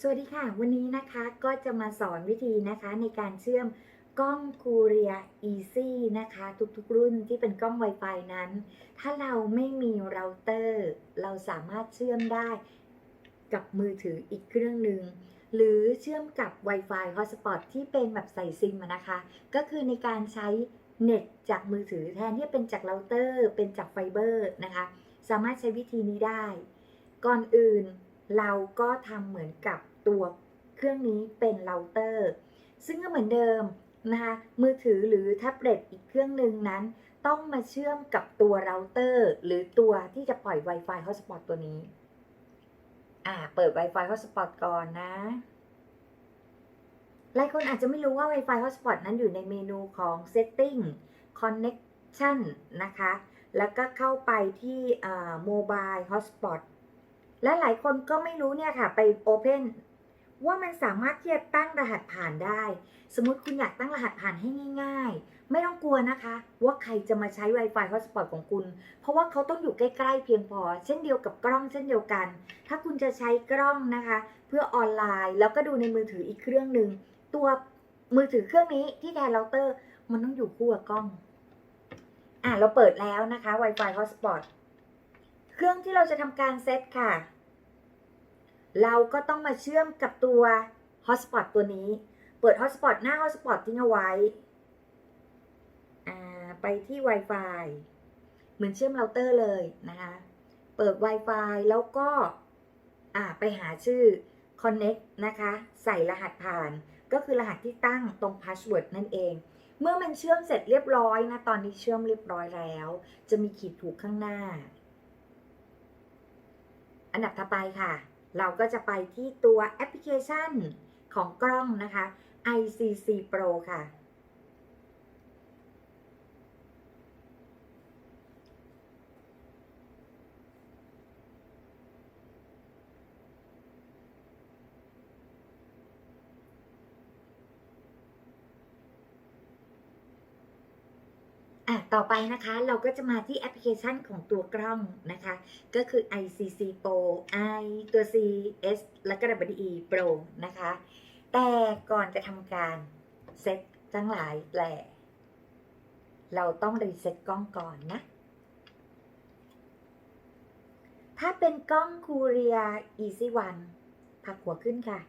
สวัสดีค่ะ วันนี้นะคะก็จะมาสอนวิธีนะคะในการเชื่อมกล้อง Korea Easy นะคะ ทุกๆ รุ่นที่เป็นกล้อง Wi-Fi นั้น ถ้าเราไม่มีเราเตอร์ เราสามารถเชื่อมได้กับมือถืออีกเครื่องหนึ่งหรือเชื่อมกับ Wi-Fi Hotspot ที่เป็นแบบใส่ซิมนะคะ ก็คือในการใช้เน็ตจากมือถือแทนที่เป็นจากเราเตอร์ เป็นจากไฟเบอร์นะคะ สามารถใช้วิธีนี้ได้ ก่อนอื่น เราก็ทำเหมือนกับตัวเครื่องนี้เป็นเราเตอร์ ซึ่งก็เหมือนเดิมนะคะมือถือหรือแท็บเล็ตอีกเครื่องหนึ่งนั้น ต้องมาเชื่อมกับตัวเราเตอร์ หรือตัวที่จะปล่อย Wi-Fi Hotspot ตัวนี้ อ่า เปิด Wi-Fi Hotspot ก่อนนะ หลายคนอาจจะไม่รู้ว่า Wi-Fi Hotspot นั้นอยู่ในเมนูของ Setting Connection นะคะ แล้วก็เข้าไปที่อ่า Mobile Hotspot และหลายคนก็ไม่รู้เนี่ยค่ะไป Open ว่ามันสามารถที่จะตั้งรหัสผ่านได้ สมมติคุณอยากตั้งรหัสผ่านให้ง่าย ๆ ไม่ต้องกลัวนะคะ ว่าใครจะมาใช้ Wi-Fi Hotspot ของคุณ เพราะว่าเขาต้องอยู่ใกล้ๆเพียงพอ เช่นเดียวกับกล้องเช่นเดียวกัน ถ้าคุณจะใช้กล้องนะคะ เพื่อออนไลน์แล้วก็ดูในมือถืออีกเครื่องหนึ่งตัวมือถือเครื่องนี้ที่แทนเราเตอร์ มันต้องอยู่คู่กับกล้อง อะเราเปิดแล้วนะคะ Wi-Fi Hotspot เครื่องที่เราจะทำการเซตค่ะ เราก็ต้องมาเชื่อมกับตัว Hotspot ตัวนี้ เปิด Hotspot หน้า Hotspot ทิ้งเอาไว้อ่าไปที่ Wi-Fi เหมือนเชื่อมเราเตอร์เลยนะคะ เปิด Wi-Fi แล้วก็อ่าไปหาชื่อ Connect นะคะ ใส่รหัสผ่าน ก็คือรหัสที่ตั้งตรง Password นั่นเอง เมื่อมันเชื่อมเสร็จเรียบร้อยนะ ตอนนี้เชื่อมเรียบร้อยแล้ว จะมีขีดถูกข้างหน้า อันดับต่อไปค่ะ เราก็จะไปที่ตัวแอปพลิเคชันของกล้องนะคะ ICC Pro ค่ะ อะ ต่อไปนะคะเราก็จะมาที่แอปพลิเคชันของตัวกล้องนะคะ ก็คือ ICC Pro I ตัว C S แล้วก็ W E Pro นะคะ แต่ก่อนจะทำการเซ็ตทั้งหลายแหละเราต้องรีเซ็ตกล้องก่อนนะ ถ้าเป็นกล้อง Korea Easy One พักหัวขึ้นค่ะ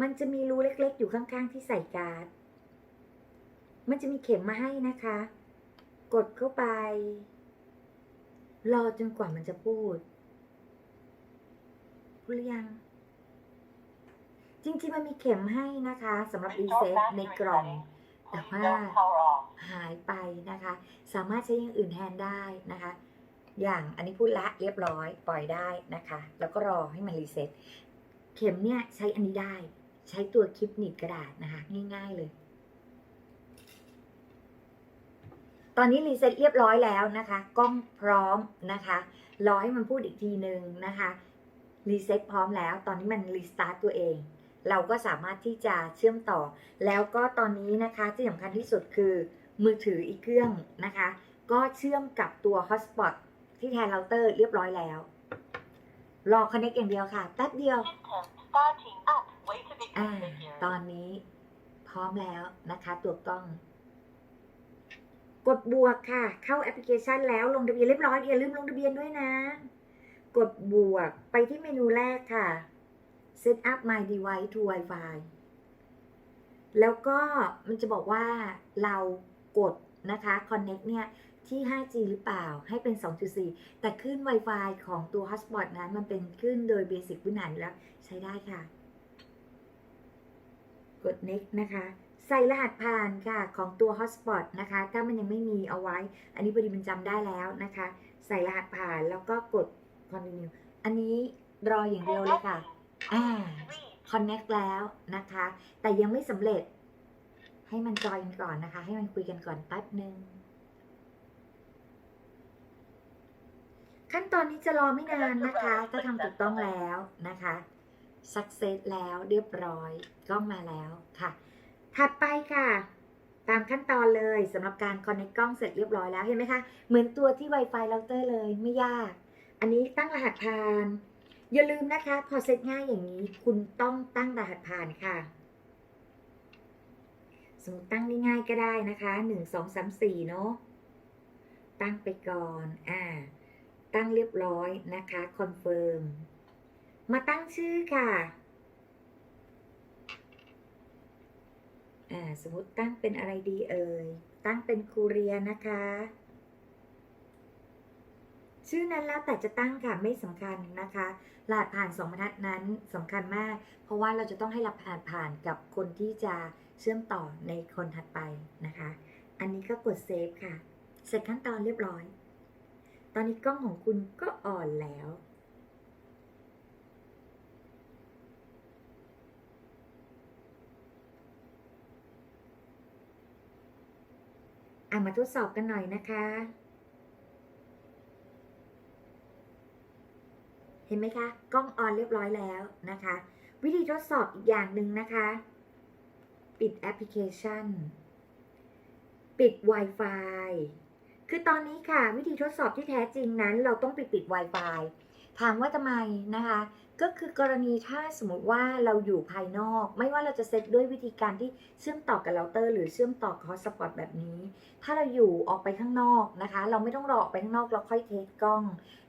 มันจะมีรูเล็กๆ อยู่ข้างๆที่ใส่การ์ด มันจะมีเข็มมาให้นะคะ กดเข้าไป รอจนกว่ามันจะพูดพูดหรือยัง จริงๆมันมีเข็มให้นะคะสำหรับรีเซ็ตในกล่อง แต่ว่าหายไปนะคะ สามารถใช้อย่างอื่นแทนได้นะคะ อย่างอันนี้พูดละเรียบร้อย ปล่อยได้นะคะ แล้วก็รอให้มันรีเซ็ตเข็มเนี่ยใช้อันนี้ได้ ใช้ตัวคลิปหนีบกระดาษนะคะ ง่ายๆเลย ตอนนี้รีเซ็ตเรียบร้อยแล้วนะคะ กล้องพร้อมนะคะ รอให้มันพูดอีกทีหนึ่งนะคะรีเซ็ตพร้อมแล้ว ตอนนี้มันรีสตาร์ตตัวเอง เราก็สามารถที่จะเชื่อมต่อ แล้วก็ตอนนี้นะคะที่สำคัญที่สุดคือมือถืออีกเครื่องนะคะ ก็เชื่อมกับตัว Hotspot ที่แทนเราเตอร์เรียบร้อยแล้ว รอ Connect อย่างเดียวค่ะแป๊บเดียว Starting up. Wait a bit อ่า figure. ตอนนี้พร้อมแล้วนะคะ ตัวกล้อง กดบวกค่ะ เข้าแอปพลิเคชันแล้วลงทะเบียนเรียบร้อยอย่าลืมลงทะเบียนด้วยนะ กดบวกไปที่เมนูแรกค่ะ set up my device to Wi-Fi แล้วก็มันจะบอกว่าเรากดนะคะ connect เนี่ย ที่ 5G หรือเปล่าให้เป็น 2.4 แต่คลื่น Wi-Fi ของตัว hotspot นั้น มันเป็นคลื่นโดยเบสิกพื้นฐานอยู่แล้ว ใช้ได้ค่ะ กด next นะคะ ใส่รหัสผ่านค่ะของตัว hotspot นะคะ ถ้ามันยังไม่มีเอาไว้ อันนี้พอดีมันจำได้แล้วนะคะ ใส่รหัสผ่านแล้วก็กด continue อันนี้รออย่างเดียวเลยค่ะ อ่า connect แล้วนะคะ แต่ยังไม่สำเร็จ ให้มันจอยกันก่อนนะคะ ให้มันคุยกันก่อนแป๊บหนึ่งขั้นตอนนี้จะรอไม่นานนะคะ ถ้าทำถูกต้องแล้วนะคะ success แล้วเรียบร้อยกล้องมาแล้วค่ะ ถัดไปค่ะ ตามขั้นตอนเลยสำหรับการ connect กล้องเสร็จเรียบร้อยแล้วเห็นไหมคะ เหมือนตัวที่ Wi-Fi router เลยไม่ยาก อันนี้ตั้งรหัสผ่าน อย่าลืมนะคะ พอเซตง่ายอย่างนี้คุณต้องตั้งรหัสผ่านค่ะสมมติตั้งง่ายๆก็ได้นะคะหนึ่งสองสามสี่เนาะ ตั้งไปก่อน อ่า ตั้งเรียบร้อยนะคะ คอนเฟิร์ม มาตั้งชื่อค่ะ อ่า สมมติตั้งเป็นอะไรดีเอ่ย ตั้งเป็นครูเรียนะคะ ชื่อนั้นแล้วแต่จะตั้งค่ะไม่สำคัญนะคะรหัสผ่านสองบรรทัดนั้นสำคัญมาก เพราะว่าเราจะต้องให้รหัสผ่านกับคนที่จะเชื่อมต่อในคนถัดไปนะคะ อันนี้ก็กดเซฟค่ะ เสร็จขั้นตอนเรียบร้อย ตอนนี้กล้องของคุณก็อ่อนแล้ว อะมาทดสอบกันหน่อยนะคะ เห็นไหมคะ กล้องออนเรียบร้อยแล้วนะคะ วิธีทดสอบอีกอย่างหนึ่งนะคะ ปิดแอปพลิเคชัน ปิด Wi-Fi คือตอนนี้ค่ะ วิธีทดสอบที่แท้จริงนั้น เราต้องไปปิด Wi-Fi ถามว่าทำไมนะคะ ก็คือกรณีถ้าสมมติว่าเราอยู่ภายนอก ไม่ว่าเราจะเซตด้วยวิธีการที่เชื่อมต่อกับเราเตอร์ หรือเชื่อมต่อกับฮอตสปอตแบบนี้ ถ้าเราอยู่ออกไปข้างนอกนะคะ เราไม่ต้องรอออกไปข้างนอกเราค่อยเทสกล้อง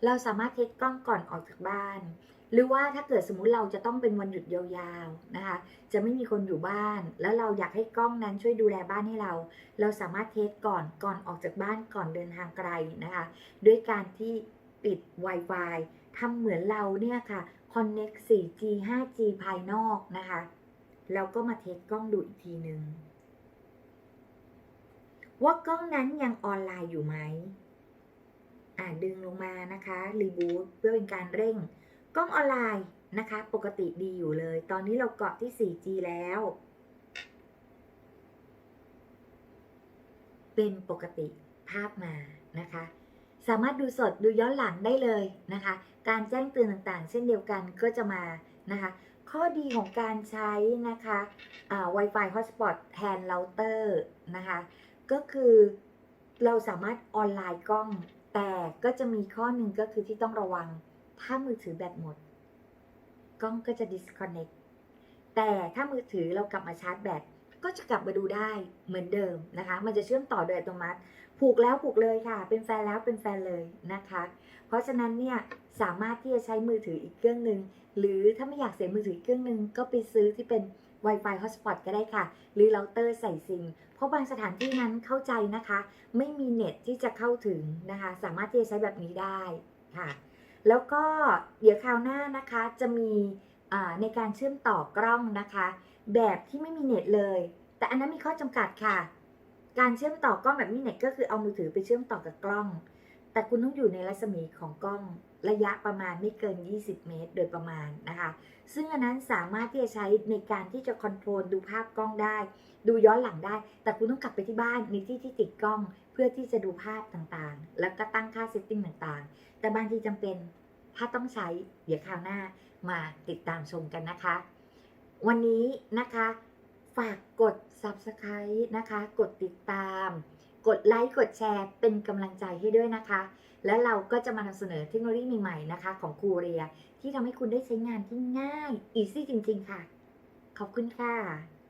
เราสามารถเทสกล้องก่อนออกจากบ้าน หรือว่าถ้าเกิดสมมติเราจะต้องเป็นวันหยุดยาวๆนะคะ จะไม่มีคนอยู่บ้าน แล้วเราอยากให้กล้องนั้นช่วยดูแลบ้านให้เรา เราสามารถเทสก่อนก่อนออกจากบ้านก่อนเดินทางไกลนะคะ ด้วยการที่ ปิด Wi-Fi ทำเหมือนเราเนี่ยค่ะ Connect 4G 5G ภายนอกนะคะ แล้วก็มาเทสกล้องดูอีกทีหนึ่งว่ากล้องนั้นยังออนไลน์อยู่ไหมอ่าดึงลงมานะคะรีบูตเพื่อเป็นการเร่ง กล้องออนไลน์นะคะ ปกติดีอยู่เลย ตอนนี้เราเกาะที่ 4G แล้ว เป็นปกติภาพมานะคะ สามารถดูสดดูย้อนหลังได้เลยนะคะ การแจ้งเตือนต่างๆ เช่นเดียวกันก็จะมานะคะ ข้อดีของการใช้นะคะอ่า Wi-Fi Hotspot แทนเราเตอร์นะคะ ก็คือเราสามารถออนไลน์กล้อง แต่ก็จะมีข้อหนึ่งก็คือที่ต้องระวัง ถ้ามือถือแบตหมด กล้องก็จะ disconnect แต่ถ้ามือถือเรากลับมาชาร์จแบต ก็จะกลับมาดูได้เหมือนเดิมนะคะ มันจะเชื่อมต่อโดยอัตโนมัติ ผูกแล้วผูกเลยค่ะ เป็นแฟนแล้วเป็นแฟนเลยนะคะ เพราะฉะนั้นเนี่ยสามารถที่จะใช้มือถืออีกเครื่องหนึ่งหรือถ้าไม่อยากเสียมือถืออีกเครื่องหนึ่งก็ไปซื้อที่เป็น Wi-Fi Hotspot ก็ได้ค่ะ หรือเราเตอร์ใส่ซิมเพราะบางสถานที่นั้นเข้าใจนะคะ ไม่มีเน็ตที่จะเข้าถึงนะคะ สามารถที่จะใช้แบบนี้ได้ค่ะ แล้วก็เดี๋ยวคราวหน้านะคะจะมีในการเชื่อมต่อกล้องนะคะ แบบที่ไม่มีเน็ตเลย แต่อันนั้นมีข้อจำกัดค่ะ การเชื่อมต่อกล้องแบบมีเน็ตก็คือเอามือถือไปเชื่อมต่อกับกล้อง แต่คุณต้องอยู่ในรัศมีของกล้องระยะประมาณไม่เกิน 20 เมตร โดยประมาณนะคะ ซึ่งอันนั้นสามารถที่จะใช้ในการที่จะคอนโทรลดูภาพกล้องได้ ดูย้อนหลังได้ แต่คุณต้องกลับไปที่บ้านในที่ที่ติดกล้อง เพื่อที่จะดูภาพต่างๆ แล้วก็ตั้งค่าเซตติ้งต่างๆ แต่บางทีจำเป็นถ้าต้องใช้เดี๋ยวคราวหน้ามาติดตามชมกันนะคะ วันนี้นะคะ ฝากกด subscribe นะคะ กดติดตาม กดไลค์กดแชร์เป็นกำลังใจให้ด้วยนะคะ และเราก็จะมานำเสนอเทคโนโลยีใหม่ๆนะคะ ของคูเรีย ที่ทำให้คุณได้ใช้งานที่ง่าย easy จริงๆค่ะ ขอบคุณค่ะ